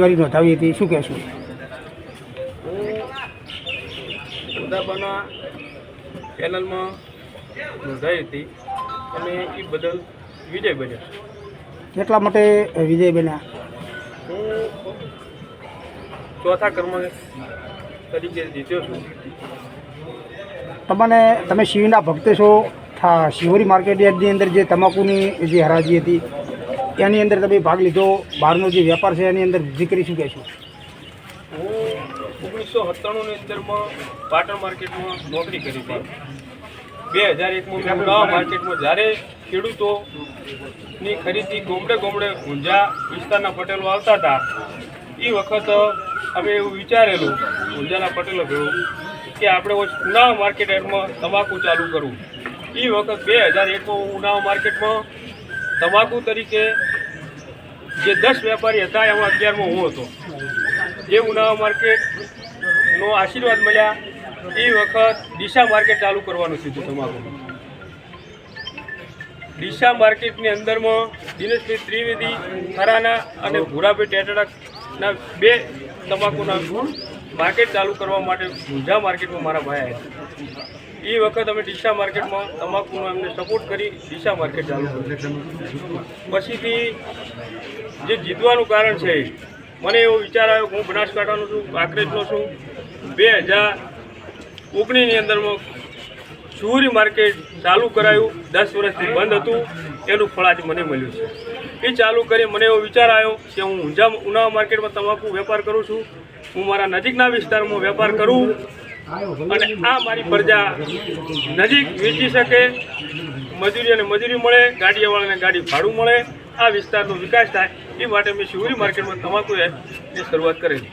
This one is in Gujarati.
ઉમેદવારી નોંધાવી હતી શું કહેશું? ઉદાબાના ચેનલમાં નોંધાઈ હતી. અને એ બદલ વિજય બન્યા. કેટલા માટે વિજય બન્યા? ચોથા કર્મ તરીકે જીત્યો છું. તમને તમે શિવના ભક્ત છો. શિવરી માર્કેટ યાર્ડની અંદર જે તમાકુની જે હરાજી હતી એની અંદર તમે ભાગ લીધો, બહારનો જે વેપાર છે એની અંદર દીકરી કરી શું કહેશું હું ઓગણીસો સત્તાણુંની અંદરમાં પાટણ માર્કેટમાં નોકરી કરી હતી. બે હજાર એકમાં મેં માર્કેટમાં જ્યારે ખેડૂતોની ખરીદી ગોમડે ગોમડે ઊંઝા વિસ્તારના પટેલો આવતા હતા, એ વખત અમે એવું વિચારેલું ઊંઝાના પટેલો ભેળું, કે આપણે ઉનાવ માર્કેટ માર્કેટમાં તમાકુ ચાલુ કરવું એ વખત બે હજાર એકમાં ઉનાવા માર્કેટમાં તમાકુ તરીકે જે દસ વેપારી હતા, એમાં અગિયારમાં હું હતો. જે ઉનાવા માર્કેટનો આશીર્વાદ મળ્યા. એ વખત ડીસા માર્કેટ ચાલુ કરવાનું સીધું તમારું. ડીસા માર્કેટની અંદરમાં દિનેશભાઈ ત્રિવેદી ખરાના અને ભૂરાભાઈ ટેટડાના બે તમાકુના માર્કેટ ચાલુ કરવા માટે ઊંઝા માર્કેટમાં મારા ભાઈ આવ્યા એ વખત અમે ડીસા માર્કેટમાં તમાકુનો એમને સપોર્ટ કરી ડીસા માર્કેટ ચાલુ કર્યું. પછીથી જે જીતવાનું કારણ છે, મને એવો વિચાર આવ્યો કે હું બનાસકાંઠાનો છું કાંકરેજનો છું. બે હજાર ઓગણીસની અંદરમાં સુરી માર્કેટ ચાલુ કરાયું. દસ વર્ષથી બંધ હતું. એનું ફળ આજે મને મળ્યું છે. એ ચાલુ કરી મને એવો વિચાર આવ્યો કે હું ઊંઝા ઉનાવા માર્કેટમાં તમાકુ વેપાર કરું છું. હું મારા નજીકના વિસ્તારમાં વેપાર કરું અને આ મારી પ્રજા નજીક વેચી શકે. મજૂરી અને મજૂરી મળે, ગાડીવાળાને ગાડી ભાડું મળે. આ વિસ્તારનો વિકાસ થાય. એ માટે મેં શિવરી માર્કેટમાં તમાકુ એ શરૂઆત કરેલી.